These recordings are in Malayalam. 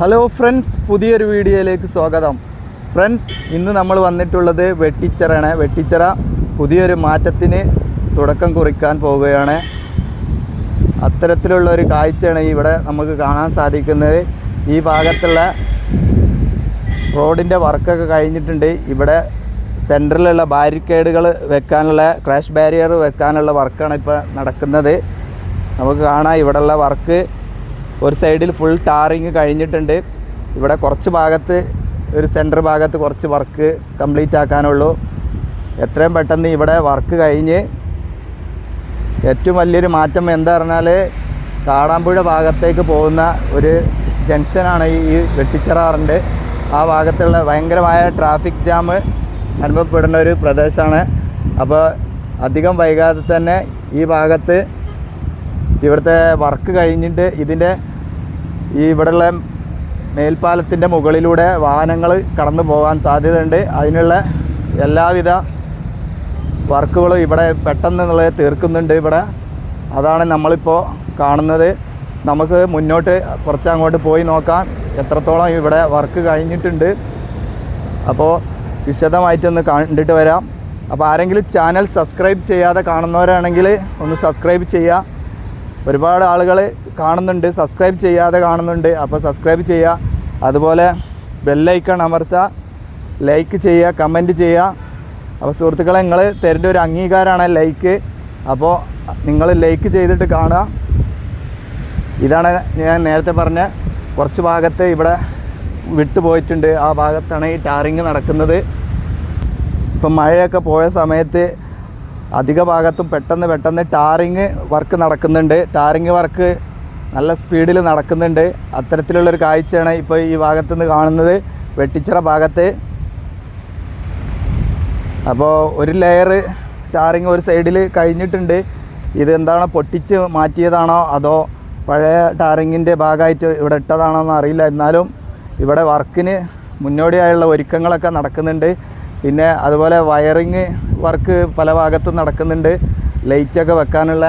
ഹലോ ഫ്രണ്ട്സ് പുതിയൊരു വീഡിയോയിലേക്ക് സ്വാഗതം. ഫ്രണ്ട്സ് ഇന്ന് നമ്മൾ വന്നിട്ടുള്ളത് വെട്ടിച്ചറയാണ്. വെട്ടിച്ചറ പുതിയൊരു മാറ്റത്തിന് തുടക്കം കുറിക്കാൻ പോവുകയാണ്. അത്തരത്തിലുള്ള ഒരു കാഴ്ചയാണ് ഇവിടെ നമുക്ക് കാണാൻ സാധിക്കുന്നത്. ഈ ഭാഗത്തുള്ള റോഡിന്റെ വർക്കൊക്കെ കഴിഞ്ഞിട്ടുണ്ട്. ഇവിടെ സെന്ററിലുള്ള ബാരിക്കേഡുകൾ വെക്കാനുള്ള ക്രാഷ് ബാരിയർ വെക്കാനുള്ള വർക്കാണ് ഇപ്പോൾ നടക്കുന്നത്. നമുക്ക് കാണാം ഇവിടെയുള്ള വർക്ക്. ഒരു സൈഡിൽ ഫുൾ ടാറിങ് കഴിഞ്ഞിട്ടുണ്ട്. ഇവിടെ കുറച്ച് ഭാഗത്ത് ഒരു സെന്റർ ഭാഗത്ത് കുറച്ച് വർക്ക് കംപ്ലീറ്റ് ആക്കാനുള്ളൂ. എത്രയും പെട്ടെന്ന് ഇവിടെ വർക്ക് കഴിഞ്ഞ് ഏറ്റവും വലിയൊരു മാറ്റം എന്താ പറഞ്ഞാൽ കാടാമ്പുഴ ഭാഗത്തേക്ക് പോകുന്ന ഒരു ജംഗ്ഷനാണ് ഈ വെട്ടിച്ചിറാറുണ്ട്. ആ ഭാഗത്തുള്ള ഭയങ്കരമായ ട്രാഫിക് ജാം അനുഭവപ്പെടുന്ന ഒരു പ്രദേശമാണ്. അപ്പോൾ അധികം വൈകാതെ തന്നെ ഈ ഭാഗത്ത് ഇവിടുത്തെ വർക്ക് കഴിഞ്ഞിട്ട് ഇതിന്റെ ഈ ഇവിടെയുള്ള മേൽപ്പാലത്തിന്റെ മുകളിലൂടെ വാഹനങ്ങൾ കടന്നു പോകാൻ സാധ്യതയുണ്ട്. അതിനുള്ള എല്ലാവിധ വർക്കുകളും ഇവിടെ പെട്ടെന്നുള്ളത് തീർക്കുന്നുണ്ട് ഇവിടെ. അതാണ് നമ്മളിപ്പോൾ കാണുന്നത്. നമുക്ക് മുന്നോട്ട് കുറച്ച് അങ്ങോട്ട് പോയി നോക്കാം. എത്രത്തോളം ഇവിടെ വർക്ക് കഴിഞ്ഞിട്ടുണ്ട്. അപ്പോൾ വിശദമായിട്ടൊന്ന് കണ്ടിട്ട് വരാം. അപ്പോൾ ആരെങ്കിലും ചാനൽ സബ്സ്ക്രൈബ് ചെയ്യാതെ കാണുന്നവരാണെങ്കിൽ ഒന്ന് സബ്സ്ക്രൈബ് ചെയ്യുക ഒരുപാട് ആളുകൾ കാണുന്നുണ്ട് സബ്സ്ക്രൈബ് ചെയ്യാതെ കാണുന്നുണ്ട്. അപ്പോൾ സബ്സ്ക്രൈബ് ചെയ്യുക അതുപോലെ ബെല്ലൈക്കൺ അമർത്തുക ലൈക്ക് ചെയ്യുക കമന്റ് ചെയ്യുക അപ്പോൾ സുഹൃത്തുക്കളെ നിങ്ങൾ തരേണ്ട ഒരു അംഗീകാരമാണ് ലൈക്ക് അപ്പോൾ നിങ്ങൾ ലൈക്ക് ചെയ്തിട്ട് കാണുക. ഇതാണ് ഞാൻ നേരത്തെ പറഞ്ഞ കുറച്ച് ഭാഗത്ത് ഇവിടെ വിട്ടുപോയിട്ടുണ്ട് ആ ഭാഗത്താണ് ഈ ടാറിങ് നടക്കുന്നത്. ഇപ്പം മഴയൊക്കെ പോയ സമയത്ത് അധിക ഭാഗത്തും പെട്ടെന്ന് പെട്ടെന്ന് ടാറിങ് വർക്ക് നടക്കുന്നുണ്ട്. ടാറിങ് വർക്ക് നല്ല സ്പീഡിൽ നടക്കുന്നുണ്ട്. അത്തരത്തിലുള്ളൊരു കാഴ്ചയാണ് ഇപ്പോൾ ഈ ഭാഗത്തു നിന്ന് കാണുന്നത്. വെട്ടിച്ചിറ ഭാഗത്ത്. അപ്പോൾ ഒരു ലെയർ ടാറിങ് ഒരു സൈഡിൽ കഴിഞ്ഞിട്ടുണ്ട്. ഇത് എന്താണ് പൊട്ടിച്ച് മാറ്റിയതാണോ അതോ പഴയ ടാറിങ്ങിന്റെ ഭാഗമായിട്ട് ഇവിടെ ഇട്ടതാണോ എന്ന് അറിയില്ല. എന്നാലും ഇവിടെ വർക്കിന് മുന്നോടിയായുള്ള ഒരുക്കങ്ങളൊക്കെ നടക്കുന്നുണ്ട്. പിന്നെ അതുപോലെ വയറിങ് വർക്ക് പല ഭാഗത്തും നടക്കുന്നുണ്ട്. ലൈറ്റൊക്കെ വെക്കാനുള്ള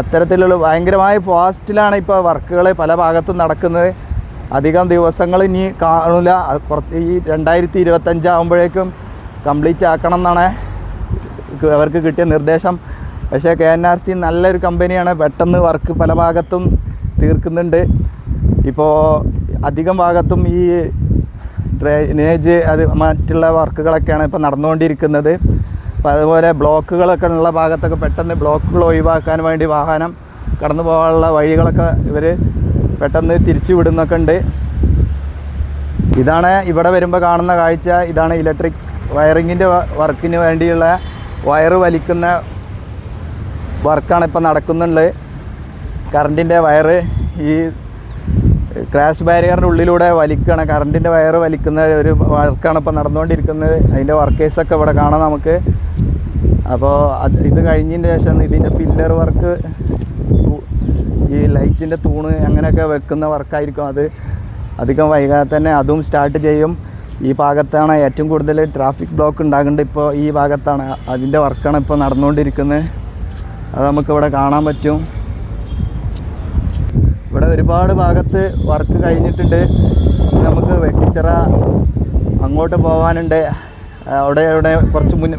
അത്തരത്തിലുള്ള ഭയങ്കരമായ ഫാസ്റ്റിലാണ് ഇപ്പോൾ വർക്കുകൾ പല ഭാഗത്തും നടക്കുന്നത്. അധികം ദിവസങ്ങൾ ഇനി കാണില്ല കുറച്ച് ഈ രണ്ടായിരത്തി ഇരുപത്തഞ്ചാകുമ്പോഴേക്കും കംപ്ലീറ്റ് ആക്കണം എന്നാണ് അവർക്ക് കിട്ടിയ നിർദ്ദേശം. പക്ഷേ കെ എൻ ആർ സി നല്ലൊരു കമ്പനിയാണ് പെട്ടെന്ന് വർക്ക് പല ഭാഗത്തും തീർക്കുന്നുണ്ട്. ഇപ്പോൾ അധികം ഭാഗത്തും ഈ ഡ്രൈനേജ് അത് മറ്റുള്ള വർക്കുകളൊക്കെയാണ് ഇപ്പോൾ നടന്നുകൊണ്ടിരിക്കുന്നത്. അപ്പോൾ അതുപോലെ ബ്ലോക്കുകളൊക്കെ ഉള്ള ഭാഗത്തൊക്കെ പെട്ടെന്ന് ബ്ലോക്കുകൾ ഒഴിവാക്കാൻ വേണ്ടി വാഹനം കടന്നു പോകാനുള്ള വഴികളൊക്കെ ഇവർ പെട്ടെന്ന് തിരിച്ചു വിടുന്നൊക്കെ ഉണ്ട്. ഇതാണ് ഇവിടെ വരുമ്പോൾ കാണുന്ന കാഴ്ച. ഇതാണ് ഇലക്ട്രിക് വയറിങ്ങിന്റെ വർക്കിന് വേണ്ടിയുള്ള വയറ് വലിക്കുന്ന വർക്കാണ് ഇപ്പോൾ നടക്കുന്നുണ്ട്. കറണ്ടിന്റെ വയറ് ഈ ക്രാഷ് ബാരിയറിന്റെ ഉള്ളിലൂടെ വലിക്കുകയാണ് കറണ്ടിന്റെ വയർ വലിക്കുന്ന ഒരു വർക്കാണ് ഇപ്പോൾ നടന്നുകൊണ്ടിരിക്കുന്നത്. അതിന്റെ വർക്കേഴ്സൊക്കെ ഇവിടെ കാണാം നമുക്ക്. അപ്പോൾ അത് ഇത് കഴിഞ്ഞതിന് ശേഷം ഇതിന്റെ ഫില്ലർ വർക്ക് ഈ ലൈറ്റിന്റെ തൂണ് അങ്ങനെയൊക്കെ വെക്കുന്ന വർക്കായിരിക്കും അത്. അധികം വൈകാതെ തന്നെ അതും സ്റ്റാർട്ട് ചെയ്യും. ഈ ഭാഗത്താണ് ഏറ്റവും കൂടുതൽ ട്രാഫിക് ബ്ലോക്ക് ഉണ്ടാകേണ്ടത് ഇപ്പോൾ ഈ ഭാഗത്താണ്. അതിന്റെ വർക്കാണ് ഇപ്പോൾ നടന്നുകൊണ്ടിരിക്കുന്നത്. അത് നമുക്കിവിടെ കാണാൻ പറ്റും. ഇവിടെ ഒരുപാട് ഭാഗത്ത് വർക്ക് കഴിഞ്ഞിട്ടുണ്ട്. നമുക്ക് വെട്ടിച്ചിറ അങ്ങോട്ട് പോകാനുണ്ട് അവിടെ ഇവിടെ കുറച്ച് മുൻ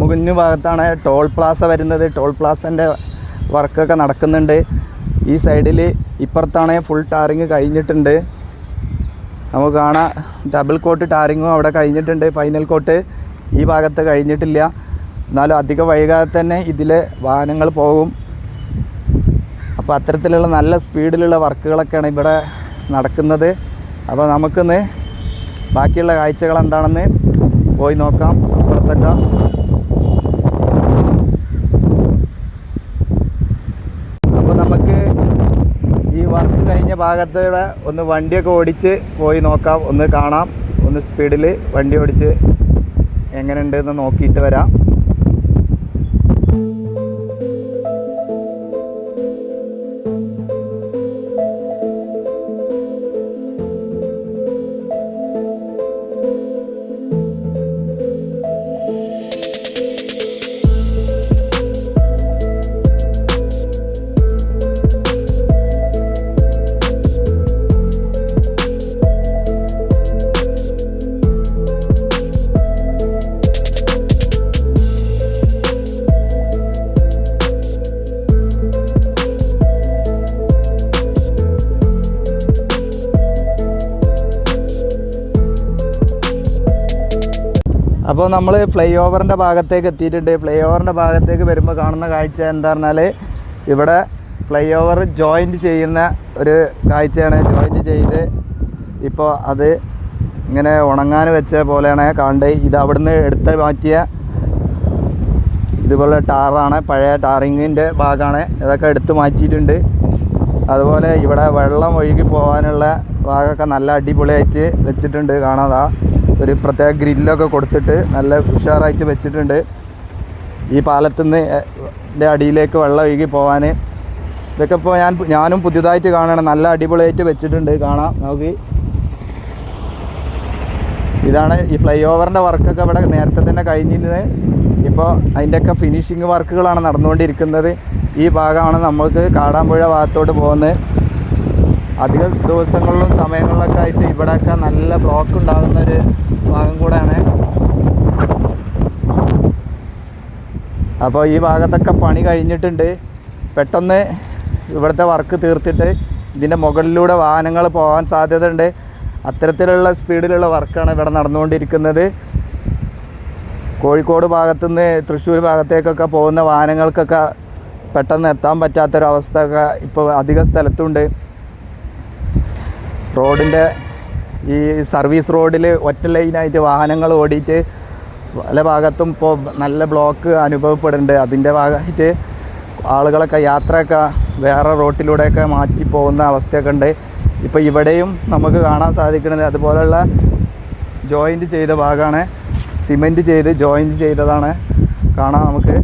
മുകുഞ്ഞു ഭാഗത്താണ് ടോൾ പ്ലാസ വരുന്നത്. ടോൾ പ്ലാസന്റെ വർക്കൊക്കെ നടക്കുന്നുണ്ട്. ഈ സൈഡിൽ ഇപ്പുറത്താണ് ഫുൾ ടാറിങ് കഴിഞ്ഞിട്ടുണ്ട്. നമുക്ക് കാണാം. ഡബിൾ കോട്ട് ടാറിങ്ങും അവിടെ കഴിഞ്ഞിട്ടുണ്ട്. ഫൈനൽ കോട്ട് ഈ ഭാഗത്ത് കഴിഞ്ഞിട്ടില്ല. എന്നാലും അധികം വൈകാതെ തന്നെ ഇതിലെ വാഹനങ്ങൾ പോകും. അപ്പോൾ അത്തരത്തിലുള്ള നല്ല സ്പീഡിലുള്ള വർക്കുകളൊക്കെയാണ് ഇവിടെ നടക്കുന്നത്. അപ്പോൾ നമുക്കിന്ന് ബാക്കിയുള്ള കാഴ്ചകൾ എന്താണെന്ന് പോയി നോക്കാം. പുറത്തൊക്കെ അപ്പോൾ നമുക്ക് ഈ വർക്ക് കഴിഞ്ഞ ഭാഗത്തൂടെ ഒന്ന് വണ്ടിയൊക്കെ ഓടിച്ച് പോയി നോക്കാം. ഒന്ന് കാണാം. ഒന്ന് സ്പീഡിൽ വണ്ടി ഓടിച്ച് എങ്ങനെയുണ്ടെന്ന് നോക്കിയിട്ട് വരാം. അപ്പോൾ നമ്മൾ ഫ്ലൈ ഓവറിന്റെ ഭാഗത്തേക്ക് എത്തിയിട്ടുണ്ട്. ഫ്ലൈ ഓവറിന്റെ ഭാഗത്തേക്ക് വരുമ്പോൾ കാണുന്ന കാഴ്ച എന്താ പറഞ്ഞാൽ ഇവിടെ ഫ്ലൈ ഓവർ ജോയിന്റ് ചെയ്യുന്ന ഒരു കാഴ്ചയാണ്. ജോയിന്റ് ചെയ്ത് ഇപ്പോൾ അത് ഇങ്ങനെ ഉണങ്ങാൻ വെച്ച പോലെയാണ് കാണേണ്ടത്. ഇത് അവിടുന്ന് എടുത്ത് മാറ്റിയ ഇതുപോലെ ടാറാണ്. പഴയ ടാറിങ്ങിന്റെ ഭാഗമാണ്. ഇതൊക്കെ എടുത്ത് മാറ്റിയിട്ടുണ്ട്. അതുപോലെ ഇവിടെ വെള്ളം ഒഴുകി പോകാനുള്ള ഭാഗമൊക്കെ നല്ല അടിപൊളിയായിട്ട് വെച്ചിട്ടുണ്ട്. കാണാതാ ഒരു പ്രത്യേക ഗ്രില്ലൊക്കെ കൊടുത്തിട്ട് നല്ല ഉഷാറായിട്ട് വെച്ചിട്ടുണ്ട്. ഈ പാലത്തുനിന്ന് അടിയിലേക്ക് വെള്ളം ഒഴുകി പോകാൻ ഇതൊക്കെ ഇപ്പോൾ ഞാൻ ഞാനും പുതിയതായിട്ട് കാണണം. നല്ല അടിപൊളിയായിട്ട് വെച്ചിട്ടുണ്ട്. കാണാം. നമുക്ക് ഇതാണ് ഈ ഫ്ലൈ ഓവറിന്റെ വർക്കൊക്കെ ഇവിടെ നേരത്തെ തന്നെ കഴിഞ്ഞിരുന്നത്. ഇപ്പോൾ അതിന്റെയൊക്കെ ഫിനിഷിങ് വർക്കുകളാണ് നടന്നുകൊണ്ടിരിക്കുന്നത്. ഈ ഭാഗമാണ് നമ്മൾക്ക് കാടാമ്പുഴ ഭാഗത്തോട്ട് പോകുന്നത്. അധിക ദിവസങ്ങളിലും സമയങ്ങളിലൊക്കെ ആയിട്ട് ഇവിടെയൊക്കെ നല്ല ബ്ലോക്ക് ഉണ്ടാകുന്ന ഒരു ഭാഗം കൂടെയാണ്. അപ്പോൾ ഈ ഭാഗത്തൊക്കെ പണി കഴിഞ്ഞിട്ടുണ്ട്. പെട്ടെന്ന് ഇവിടുത്തെ വർക്ക് തീർത്തിട്ട് ഇതിന്റെ മുകളിലൂടെ വാഹനങ്ങൾ പോകാൻ സാധ്യതയുണ്ട്. അത്തരത്തിലുള്ള സ്പീഡിലുള്ള വർക്കാണ് ഇവിടെ നടന്നുകൊണ്ടിരിക്കുന്നത്. കോഴിക്കോട് ഭാഗത്തുനിന്ന് തൃശ്ശൂർ ഭാഗത്തേക്കൊക്കെ പോകുന്ന വാഹനങ്ങൾക്കൊക്കെ പെട്ടെന്ന് എത്താൻ പറ്റാത്തൊരവസ്ഥ ഇപ്പോൾ അധിക സ്ഥലത്തുണ്ട്. റോഡിന്റെ ഈ സർവീസ് റോഡിൽ ഒറ്റ ലൈനായിട്ട് വാഹനങ്ങൾ ഓടിയിട്ട് പല ഭാഗത്തും ഇപ്പോൾ നല്ല ബ്ലോക്ക് അനുഭവപ്പെടുന്നുണ്ട്. അതിന്റെ ഭാഗമായിട്ട് ആളുകളൊക്കെ യാത്രയൊക്കെ വേറെ റോട്ടിലൂടെയൊക്കെ മാറ്റി പോകുന്ന അവസ്ഥയൊക്കെ ഉണ്ട്. ഇപ്പോൾ ഇവിടെയും നമുക്ക് കാണാൻ സാധിക്കുന്നത് അതുപോലെയുള്ള ജോയിന്റ് ചെയ്ത ഭാഗമാണ്. സിമെന്റ് ചെയ്ത് ജോയിന്റ് ചെയ്തതാണ്. കാണാം നമുക്ക്.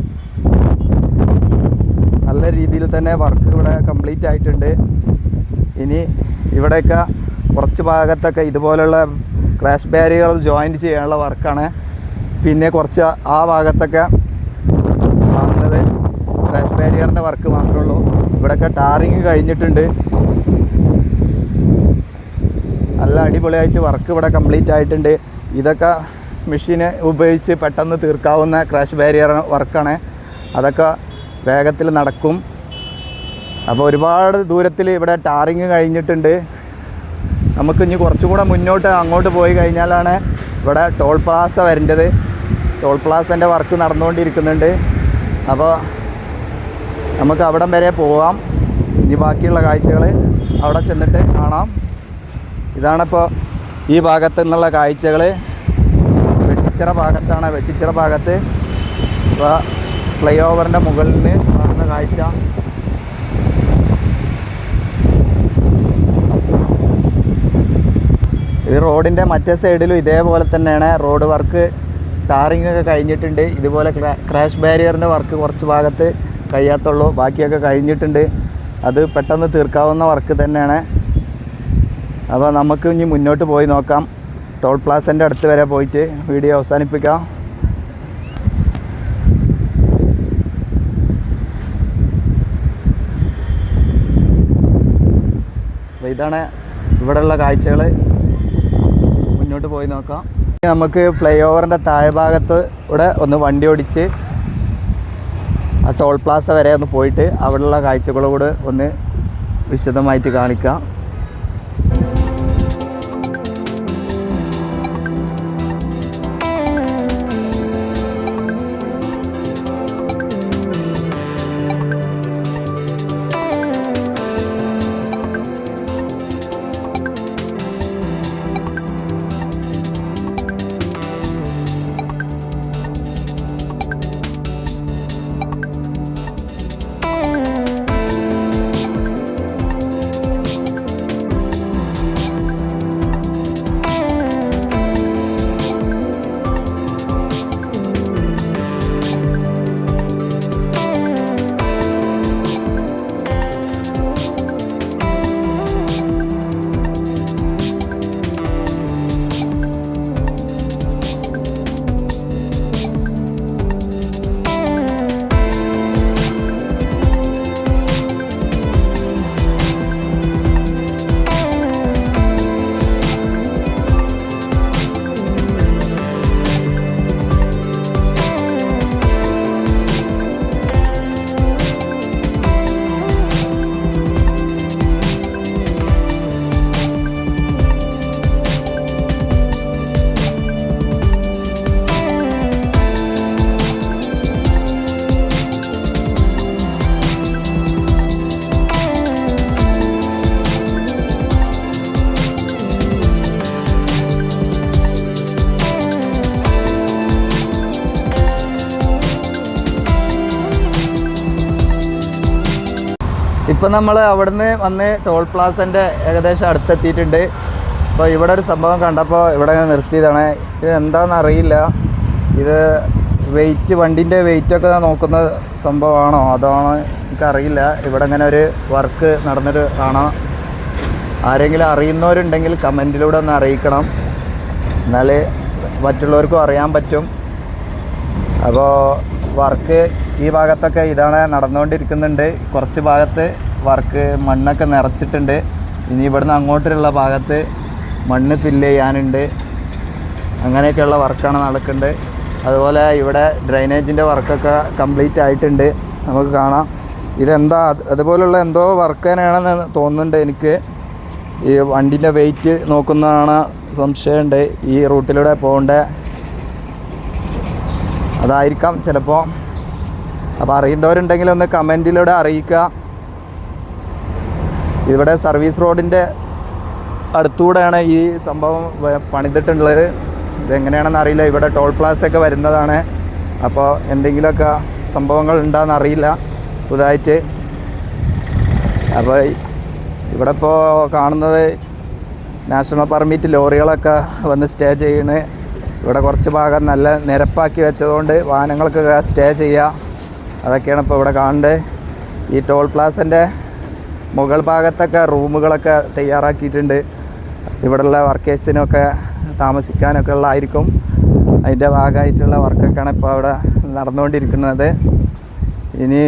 നല്ല രീതിയിൽ തന്നെ വർക്ക് ഇവിടെ കംപ്ലീറ്റ് ആയിട്ടുണ്ട്. ഇനി ഇവിടെയൊക്കെ കുറച്ച് ഭാഗത്തൊക്കെ ഇതുപോലുള്ള ക്രാഷ് ബാരിയറുകൾ ജോയിന്റ് ചെയ്യാനുള്ള വർക്കാണ്. പിന്നെ കുറച്ച് ആ ഭാഗത്തൊക്കെ കാണുന്നത് ക്രാഷ് ബാരിയറിന്റെ വർക്ക് മാത്രമേ ഉള്ളൂ. ഇവിടെയൊക്കെ ടാറിങ് കഴിഞ്ഞിട്ടുണ്ട്. നല്ല അടിപൊളിയായിട്ട് വർക്ക് ഇവിടെ കംപ്ലീറ്റ് ആയിട്ടുണ്ട്. ഇതൊക്കെ മെഷീന് ഉപയോഗിച്ച് പെട്ടെന്ന് തീർക്കാവുന്ന ക്രാഷ് ബാരിയർ വർക്കാണ് അതൊക്കെ വേഗത്തിൽ നടക്കും. അപ്പോൾ ഒരുപാട് ദൂരത്തിൽ ഇവിടെ ടാറിങ് കഴിഞ്ഞിട്ടുണ്ട്. നമുക്ക് ഇനി കുറച്ചും കൂടെ മുന്നോട്ട് അങ്ങോട്ട് പോയി കഴിഞ്ഞാലാണ് ഇവിടെ ടോൾ പ്ലാസ വരേണ്ടത്. ടോൾ പ്ലാസന്റെ വർക്ക് നടന്നുകൊണ്ടിരിക്കുന്നുണ്ട്. അപ്പോൾ നമുക്ക് അവിടം വരെ പോവാം. ഇനി ബാക്കിയുള്ള കാഴ്ചകൾ അവിടെ ചെന്നിട്ട് കാണാം. ഇതാണിപ്പോൾ ഈ ഭാഗത്തു നിന്നുള്ള കാഴ്ചകൾ. വെട്ടിച്ചിറ ഭാഗത്താണ് വെട്ടിച്ചിറ ഭാഗത്ത്. ഫ്ലൈ ഓവറിന്റെ മുകളിൽ നിന്ന് കാണുന്ന കാഴ്ച. ഈ റോഡിന്റെ മറ്റേ സൈഡിലും ഇതേപോലെ തന്നെയാണ്. റോഡ് വർക്ക് ടാറിങ് ഒക്കെ കഴിഞ്ഞിട്ടുണ്ട്. ഇതുപോലെ ക്രാഷ് ബാരിയറിന്റെ വർക്ക് കുറച്ച് ഭാഗത്ത് കഴിയാത്തുള്ളൂ. ബാക്കിയൊക്കെ കഴിഞ്ഞിട്ടുണ്ട്. അത് പെട്ടെന്ന് തീർക്കാവുന്ന വർക്ക് തന്നെയാണ്. അപ്പോൾ നമുക്ക് ഇനി മുന്നോട്ട് പോയി നോക്കാം. ടോൾ പ്ലാസന്റെ അടുത്ത് വരെ പോയിട്ട് വീഡിയോ അവസാനിപ്പിക്കാം. അപ്പോൾ ഇതാണ് ഇവിടെയുള്ള കാഴ്ചകൾ മുന്നോട്ട് പോയി നോക്കാം. നമുക്ക് ഫ്ലൈ ഓവറിന്റെ താഴ്ഭാഗത്ത് ഇവിടെ ഒന്ന് വണ്ടി ഓടിച്ച് ആ ടോൾ പ്ലാസ വരെ ഒന്ന് പോയിട്ട് അവിടെയുള്ള കാഴ്ചകളോട് ഒന്ന് വിശദമായിട്ട് കാണിക്കാം. ഇപ്പം നമ്മൾ അവിടുന്ന് വന്ന് ടോൾ പ്ലാസന്റെ ഏകദേശം അടുത്തെത്തിയിട്ടുണ്ട്. അപ്പോൾ ഇവിടെ ഒരു സംഭവം കണ്ടപ്പോൾ ഇവിടെ നിർത്തിയതാണ്. ഇത് എന്താണെന്ന് അറിയില്ല. ഇത് വെയിറ്റ് വണ്ടിന്റെ വണ്ടിന്റെ വെയിറ്റൊക്കെ നോക്കുന്ന സംഭവമാണോ? അതാണോ എനിക്കറിയില്ല ഇവിടെ ഇങ്ങനെ ഒരു വർക്ക് നടന്നിട്ട് കാണാ. ആരെങ്കിലും അറിയുന്നവരുണ്ടെങ്കിൽ കമന്റിലൂടെ ഒന്ന് അറിയിക്കണം. എന്നാൽ മറ്റുള്ളവർക്കും അറിയാൻ പറ്റും. അപ്പോൾ വർക്ക് ഈ ഭാഗത്തൊക്കെ ഇതാണ് നടന്നുകൊണ്ടിരിക്കുന്നുണ്ട്. കുറച്ച് ഭാഗത്ത് വർക്ക് മണ്ണൊക്കെ നിറച്ചിട്ടുണ്ട്. ഇനി ഇവിടുന്ന് അങ്ങോട്ടുള്ള ഭാഗത്ത് മണ്ണ് ഫില്ല് ചെയ്യാനുണ്ട്. അങ്ങനെയൊക്കെയുള്ള വർക്കാണ് നടക്കുന്നത്. അതുപോലെ ഇവിടെ ഡ്രൈനേജിന്റെ വർക്കൊക്കെ കംപ്ലീറ്റ് ആയിട്ടുണ്ട്. നമുക്ക് കാണാം. ഇതെന്താ? അത് അതുപോലുള്ള എന്തോ വർക്ക് തന്നെയാണെന്ന് തോന്നുന്നുണ്ട് എനിക്ക്. ഈ വണ്ടിന്റെ വെയിറ്റ് നോക്കുന്നതാണ് സംശയമുണ്ട്. ഈ റൂട്ടിലൂടെ പോകേണ്ട? അതായിരിക്കാം ചിലപ്പോൾ അപ്പോൾ അറിയേണ്ടവരുണ്ടെങ്കിൽ ഒന്ന് കമന്റിലൂടെ അറിയിക്കുക. ഇവിടെ സർവീസ് റോഡിന്റെ അടുത്തൂടെയാണ് ഈ സംഭവം പണിതിട്ടുള്ളത്. ഇതെങ്ങനെയാണെന്ന് അറിയില്ല. ഇവിടെ ടോൾ പ്ലാസ ഒക്കെ വരുന്നതാണ്. അപ്പോൾ എന്തെങ്കിലുമൊക്കെ സംഭവങ്ങൾ ഉണ്ടോയെന്ന് അറിയില്ല. പുതുതായിട്ട്. അപ്പോൾ ഇവിടെ ഇപ്പോൾ കാണുന്നത് നാഷണൽ പെർമിറ്റ് ലോറികളൊക്കെ വന്ന് സ്റ്റേ ചെയ്യണേ. ഇവിടെ കുറച്ച് ഭാഗം നല്ല നിരപ്പാക്കി വെച്ചതുകൊണ്ട് വാഹനങ്ങൾക്കൊക്കെ സ്റ്റേ ചെയ്യുക അതൊക്കെയാണ് ഇപ്പോൾ ഇവിടെ കാണേണ്ടത് ഈ ടോൾ പ്ലാസന്റെ മുകൾ ഭാഗത്തൊക്കെ റൂമുകളൊക്കെ തയ്യാറാക്കിയിട്ടുണ്ട്. ഇവിടെയുള്ള വർക്കേഴ്സിനൊക്കെ താമസിക്കാനൊക്കെ ഉള്ളതായിരിക്കും അതിന്റെ ഭാഗമായിട്ടുള്ള വർക്കൊക്കെയാണ് ഇപ്പോൾ അവിടെ നടന്നുകൊണ്ടിരിക്കുന്നത്. ഇനി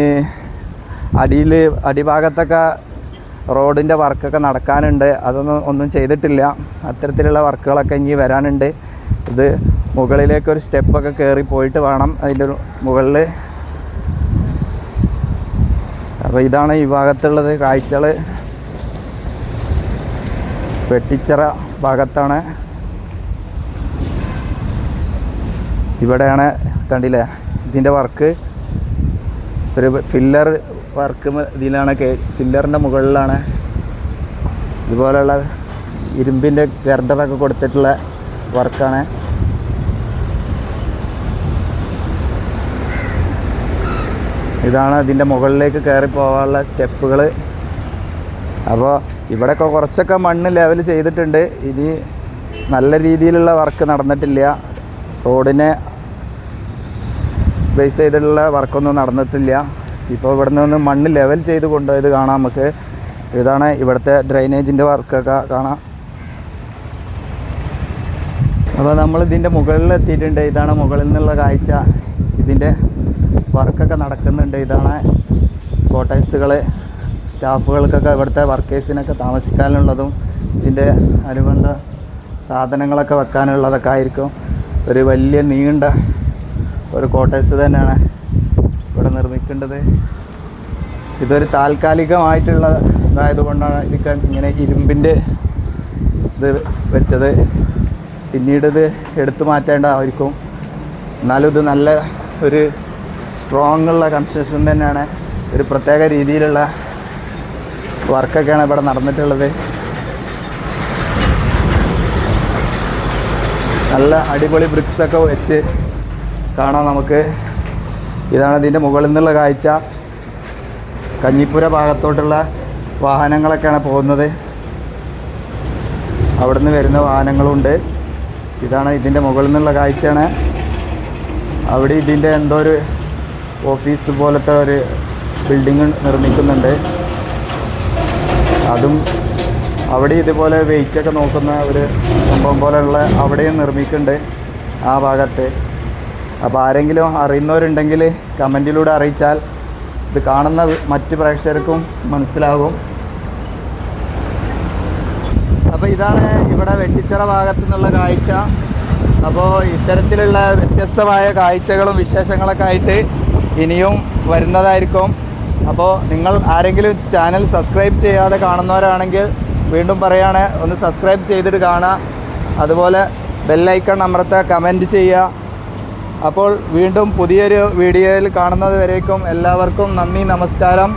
അടിയിൽ അടിഭാഗത്തൊക്കെ റോഡിന്റെ വർക്കൊക്കെ നടക്കാനുണ്ട്. അതൊന്നും ഒന്നും ചെയ്തിട്ടില്ല. അത്തരത്തിലുള്ള വർക്കുകളൊക്കെ ഇനി വരാനുണ്ട്. ഇത് മുകളിലേക്കൊരു സ്റ്റെപ്പൊക്കെ കയറി പോയിട്ട് വേണം. അതിന്റെ മുകളിൽ അപ്പോൾ ഇതാണ് ഈ ഭാഗത്തുള്ളത് കാഴ്ചകൾ വെട്ടിച്ചിറ ഭാഗത്താണ്. ഇവിടെയാണ് കണ്ടില്ലേ ഇതിന്റെ വർക്ക്. ഒരു ഫില്ലർ വർക്ക് ഇതിലാണ് ഫില്ലറിന്റെ മുകളിലാണ്. ഇതുപോലെയുള്ള ഇരുമ്പിന്റെ ഗർഡറൊക്കെ കൊടുത്തിട്ടുള്ള വർക്കാണ് ഇതാണ് ഇതിന്റെ മുകളിലേക്ക് കയറി പോകാനുള്ള സ്റ്റെപ്പുകൾ. അപ്പോൾ ഇവിടെയൊക്കെ കുറച്ചൊക്കെ മണ്ണ് ലെവൽ ചെയ്തിട്ടുണ്ട്. ഇനി നല്ല രീതിയിലുള്ള വർക്ക് നടന്നിട്ടില്ല. റോഡിനെ ബേസ് ചെയ്തിട്ടുള്ള വർക്കൊന്നും നടന്നിട്ടില്ല. ഇപ്പോൾ ഇവിടെ നിന്ന് മണ്ണ് ലെവൽ ചെയ്ത് കൊണ്ടുപോയത് കാണാം നമുക്ക്. ഇതാണ് ഇവിടുത്തെ ഡ്രൈനേജിന്റെ വർക്കൊക്കെ കാണാം. അപ്പോൾ നമ്മൾ ഇതിന്റെ മുകളിൽ എത്തിയിട്ടുണ്ട്. ഇതാണ് മുകളിൽ നിന്നുള്ള കാഴ്ച. ഇതിന്റെ വർക്കൊക്കെ നടക്കുന്നുണ്ട്. ഇതാണ് കോട്ടേഴ്സുകൾ സ്റ്റാഫുകൾക്കൊക്കെ ഇവിടുത്തെ വർക്കേഴ്സിനൊക്കെ താമസിക്കാനുള്ളതും ഇതിന്റെ അനുബന്ധ സാധനങ്ങളൊക്കെ വെക്കാനുള്ളതൊക്കെ ആയിരിക്കും. ഒരു വലിയ നീണ്ട ഒരു കോട്ടേഴ്സ് തന്നെയാണ് ഇവിടെ നിർമ്മിക്കേണ്ടത്. ഇതൊരു താൽക്കാലികമായിട്ടുള്ള ഇതായതുകൊണ്ടാണ് ഇതൊക്കെ ഇങ്ങനെ ഇരുമ്പിന്റെ ഇത് വെച്ചത്. പിന്നീട് ഇത് എടുത്തു മാറ്റേണ്ടതായിരിക്കും. എന്നാലും ഇത് നല്ല ഒരു സ്ട്രോങ് ഉള്ള കൺസ്ട്രക്ഷൻ തന്നെയാണ്. ഒരു പ്രത്യേക രീതിയിലുള്ള വർക്കൊക്കെയാണ് ഇവിടെ നടന്നിട്ടുള്ളത്. നല്ല അടിപൊളി ബ്രിക്സ് ഒക്കെ വെച്ച് കാണാം നമുക്ക്. ഇതാണ് ഇതിന്റെ മുകളിൽ നിന്നുള്ള കാഴ്ച. കഞ്ഞിപ്പുര ഭാഗത്തോട്ടുള്ള വാഹനങ്ങളൊക്കെയാണ് പോകുന്നത്. അവിടുന്ന് വരുന്ന വാഹനങ്ങളുണ്ട്. ഇതാണ് ഇതിന്റെ മുകളിൽ നിന്നുള്ള കാഴ്ചയാണ്. അവിടെ ഇതിന്റെ എന്തോ ഒരു ഓഫീസ് പോലത്തെ ഒരു ബിൽഡിങ് നിർമ്മിക്കുന്നുണ്ട്. അതും അവിടെ ഇതുപോലെ വെയിറ്റൊക്കെ നോക്കുന്ന ഒരു സംഭവം പോലെയുള്ള അവിടെയും നിർമ്മിക്കുന്നുണ്ട് ആ ഭാഗത്ത്. അപ്പോൾ ആരെങ്കിലും അറിയുന്നവരുണ്ടെങ്കിൽ കമന്റിലൂടെ അറിയിച്ചാൽ ഇത് കാണുന്ന മറ്റ് പ്രേക്ഷകർക്കും മനസ്സിലാകും. അപ്പോൾ ഇതാണ് ഇവിടെ വെട്ടിച്ചിറ ഭാഗത്തു നിന്നുള്ള കാഴ്ച. അപ്പോൾ ഇത്തരത്തിലുള്ള വ്യത്യസ്തമായ കാഴ്ചകളും വിശേഷങ്ങളൊക്കെ ആയിട്ട് ഇനിയും വരുന്നതായിരിക്കും. അപ്പോൾ നിങ്ങൾ ആരെങ്കിലും ചാനൽ സബ്സ്ക്രൈബ് ചെയ്യാതെ കാണുന്നവരാണെങ്കിൽ വീണ്ടും പറയുകയാണ് ഒന്ന് സബ്സ്ക്രൈബ് ചെയ്തിട്ട് കാണുക അതുപോലെ ബെല്ലൈക്കൺ അമർത്ത കമന്റ് ചെയ്യുക അപ്പോൾ വീണ്ടും പുതിയൊരു വീഡിയോയിൽ കാണുന്നത് വരേക്കും എല്ലാവർക്കും നന്ദി നമസ്കാരം.